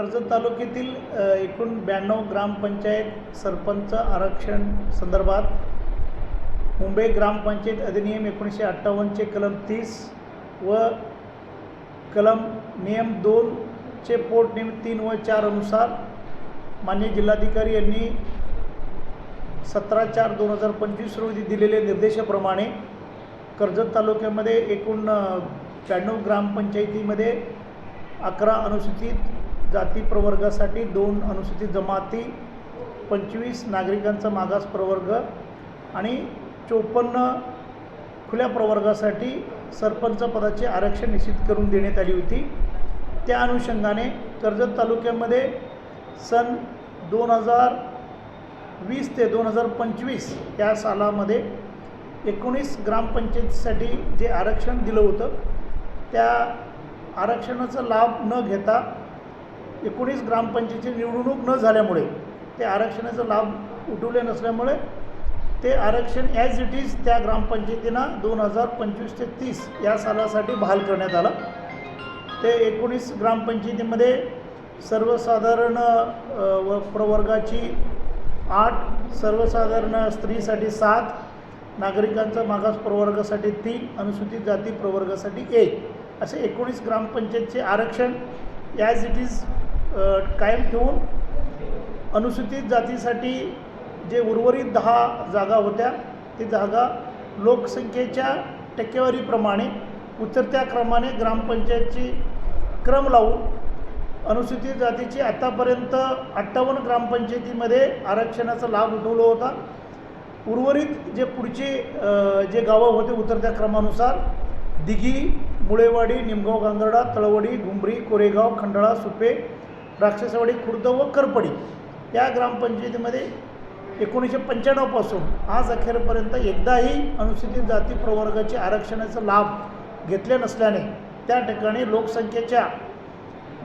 Karjat तालुक्यातील एकूण ब्याण्णव ग्रामपंचायत सरपंच आरक्षण संदर्भात मुंबई ग्रामपंचायत अधिनियम एकोणीसशे अठ्ठावन्नचे कलम तीस व कलम नियम दोनचे पोट नियम तीन व चार अनुसार मान्य जिल्हाधिकारी यांनी सतरा चार दोन हजार पंचवीस रोजी दिलेल्या निर्देशाप्रमाणे कर्जत तालुक्यामध्ये एकूण ब्याण्णव ग्रामपंचायतीमध्ये अकरा अनुसूचित जाती प्रवर्गासाठी दोन अनुसूचित जमाती पंचवीस नागरिकांचा मागास प्रवर्ग आणि चोपन्न खुल्या प्रवर्गासाठी सरपंच पदाचे आरक्षण निश्चित करून देण्यात आली होती. त्या अनुषंगाने कर्जत तालुक्यामध्ये सन दोन हजार वीस ते दोन हजार पंचवीस या सालामध्ये एकोणीस ग्रामपंचायतीसाठी जे आरक्षण दिलं होतं त्या आरक्षणाचा लाभ न घेता एकोणीस ग्रामपंचायतीची निवडणूक न झाल्यामुळे ते आरक्षणाचा लाभ उठवले नसल्यामुळे ते आरक्षण ॲज इट इज त्या ग्रामपंचायतींना दोन हजार पंचवीस ते तीस या सालासाठी बहाल करण्यात आलं. ते एकोणीस ग्रामपंचायतीमध्ये सर्वसाधारण व प्रवर्गाची आठ सर्वसाधारण स्त्रीसाठी सात नागरिकांचा मागास प्रवर्गासाठी तीन अनुसूचित जाती प्रवर्गासाठी एक. असे एकोणीस ग्रामपंचायतचे आरक्षण ॲज इट इज कायम ठेवून अनुसूचित जातीसाठी जे उर्वरित दहा जागा होत्या ती जागा लोकसंख्येच्या टक्केवारीप्रमाणे उतरत्या क्रमाने ग्रामपंचायतची क्रम लावून अनुसूचित जातीची आत्तापर्यंत अठ्ठावन्न ग्रामपंचायतीमध्ये आरक्षणाचा लाभ उठवला होता. उर्वरित जे पुढचे जे गावं होते उतरत्या क्रमानुसार दिघी मुळेवाडी निमगाव गांधर्डा तळवडी घुंबरी कोरेगाव खंडाळा सुपे राक्षसवाडी खुर्द व करपडी या ग्रामपंचायतीमध्ये एकोणीसशे पंच्याण्णवपासून आज अखेरपर्यंत एकदाही अनुसूचित जाती प्रवर्गाचे आरक्षणाचा लाभ घेतले नसल्याने त्या ठिकाणी लोकसंख्येच्या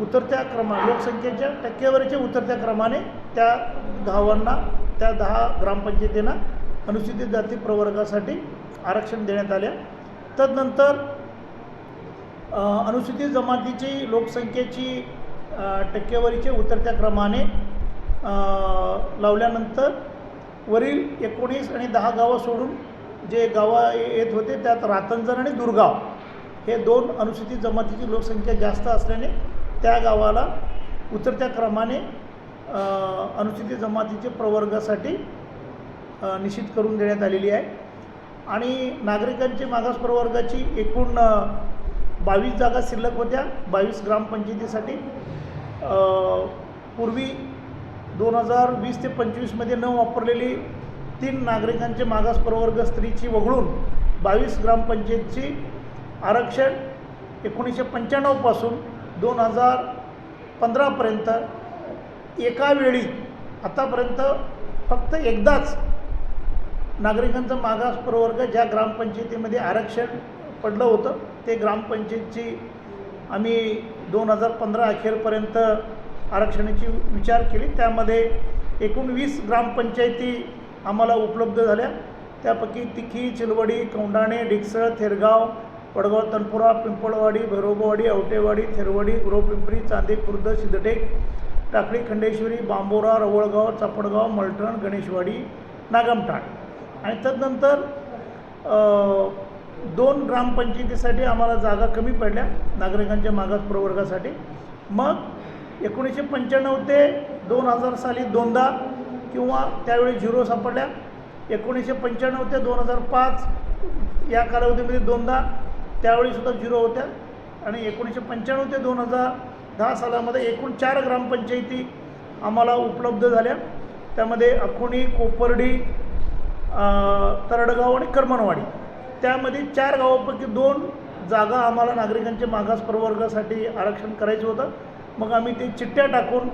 उतरत्या क्रमा लोकसंख्येच्या टक्केवारीच्या उतरत्या क्रमाने त्या गावांना त्या दहा ग्रामपंचायतींना अनुसूचित जाती प्रवर्गासाठी आरक्षण देण्यात आल्या तदनंतर अनुसूचित जमातीची लोकसंख्येची टक्केवारीचे उतरत्या क्रमाने लावल्यानंतर वरील एकोणीस आणि दहा गावं सोडून जे गावं येत होते त्यात रातंजण आणि दुर्गाव हे दोन अनुसूचित जमातीची लोकसंख्या जास्त असल्याने त्या गावाला उतरत्या क्रमाने अनुसूचित जमातीचे प्रवर्गासाठी निश्चित करून देण्यात आलेली आहे. आणि नागरिकांची मागास प्रवर्गाची एकूण बावीस जागा शिल्लक होत्या. बावीस ग्रामपंचायतीसाठी पूर्वी दोन हजार वीस ते पंचवीसमध्ये न वापरलेली तीन नागरिकांचे मागास प्रवर्ग स्त्रीची वगळून बावीस ग्रामपंचायतची आरक्षण एकोणीसशे पंच्याण्णवपासून दोन हजार पंधरापर्यंत एका वेळी आतापर्यंत फक्त एकदाच नागरिकांचा मागास प्रवर्ग ज्या ग्रामपंचायतीमध्ये आरक्षण पडलं होतं ते ग्रामपंचायतची आम्ही दोन हजार पंधरा अखेरपर्यंत आरक्षणाची विचार केली. त्यामध्ये एकूण वीस ग्रामपंचायती आम्हाला उपलब्ध झाल्या. त्यापैकी तिखी चिलवडी कौंडाणे डिकसळ थेरगाव वडगाव तनपुरा पिंपळवाडी भैरोबवाडी औटेवाडी थेरवाडी गुरवपिंपरी चांदे खुर्द सिद्धटेक टाकळी खंडेश्वरी बांबोरा रवळगाव चापडगाव मलटण गणेशवाडी नागमठाण. आणि तदनंतर दोन ग्रामपंचायतीसाठी आम्हाला जागा कमी पडल्या नागरिकांच्या मागास प्रवर्गासाठी. मग एकोणीसशे पंच्याण्णव ते दोन हजार साली दोनदा किंवा त्यावेळी झिरो सापडल्या. एकोणीसशे पंच्याण्णव ते दोन हजार पाच या कालावधीमध्ये दोनदा त्यावेळीसुद्धा झिरो होत्या. आणि एकोणीसशे पंच्याण्णव ते दोन हजार दहा सालामध्ये एकूण चार ग्रामपंचायती आम्हाला उपलब्ध झाल्या. त्यामध्ये अकोणी कोपर्डी तरडगाव आणि करमणवाडी. त्यामध्ये चार गावापैकी दोन जागा आम्हाला नागरिकांच्या मागास प्रवर्गासाठी आरक्षण करायचं होतं. मग आम्ही ते चिठ्ठ्या टाकून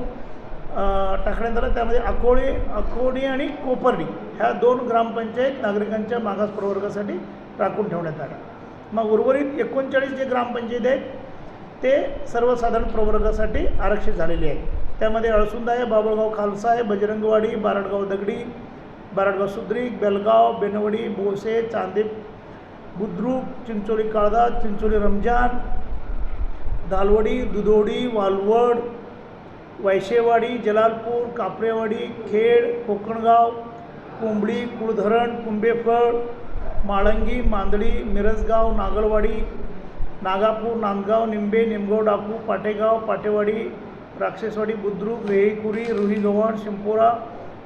टाकण्यात आलं त्यामध्ये अकोळे अकोणी आणि कोपर्डी ह्या दोन ग्रामपंचायत नागरिकांच्या मागास प्रवर्गासाठी राखून ठेवण्यात आल्या मग उर्वरित एकोणचाळीस जे ग्रामपंचायत आहेत ते सर्वसाधारण प्रवर्गासाठी आरक्षित झालेले आहेत. त्यामध्ये अळसुंदा आहे बाबळगाव खालसा आहे बजरंगवाडी बारडगाव दगडी बारडगाव सुद्रीक बेलगाव बेनवडी बोसे चांदे बुद्रुक चिंचोली काळदा चिंचोली रमजान दालवडी दुधोडी वालवड वैशेवाडी जलालपूर कापरेवाडी खेड कोकणगाव कोंबडी कुळधरण कुंभेफळ माळंगी मांदडी मिरजगाव नागलवाडी नागापूर नांदगाव निंबे निमगाव डाकू पाटेगाव पाटेवाडी राक्षसवाडी बुद्रुक वेहीकुरी रुहीगव्हाण शिंपोरा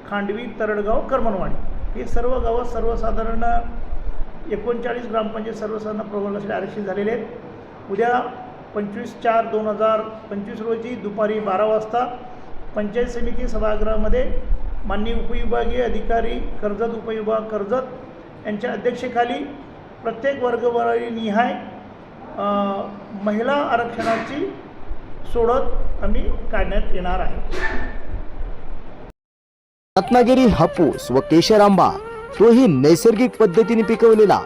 खांडवी तरडगाव करमनवाडी. हे सर्व गावं सर्वसाधारण एकोणचाळीस ग्रामपंचायत सर्वसाधारण प्रवर्गासाठी आरक्षित झालेले आहेत. उद्या पंचवीस चार दोन हजार पंचवीस रोजी दुपारी बारा वाजता पंचायत समिती सभागृहामध्ये माननीय उपविभागीय अधिकारी कर्जत उपविभाग कर्जत यांच्या अध्यक्षतेखाली प्रत्येक वर्गवारी निहाय महिला आरक्षणाची सोडत आम्ही काढण्यात येणार आहे. रत्नागिरी हापूस व केशर आंबा तोही नैसर्गिक पद्धतीने पिकवलेला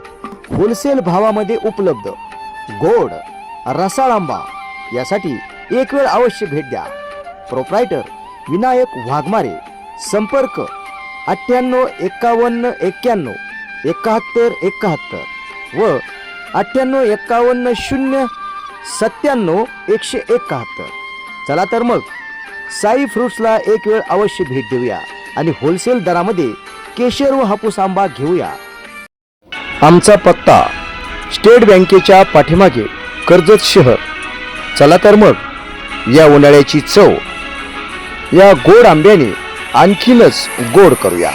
होलसेल भावामध्ये उपलब्ध. गोड रसाळ आंबा यासाठी एक वेळ अवश्य भेट द्या. प्रोप्रायटर विनायक वाघमारे संपर्क अठ्ठ्याण्णव एकावन्न एक्क्याण्णव एकाहत्तर एकाहत्तर व अठ्ठ्याण्णव एक्कावन्न शून्य सत्त्याण्णव एकशे एकाहत्तर. चला तर मग साई फ्रुट्सला एक वेळ अवश्य भेट देऊया आणि होलसेल दरामध्ये केशर व हापूस आंबा घेऊया. आमचा पत्ता स्टेट बँकेच्या पाठीमागे कर्जत शहर. चला तर मग या उन्हाळ्याची चव या गोड आंब्याने आणखीनच गोड करूया.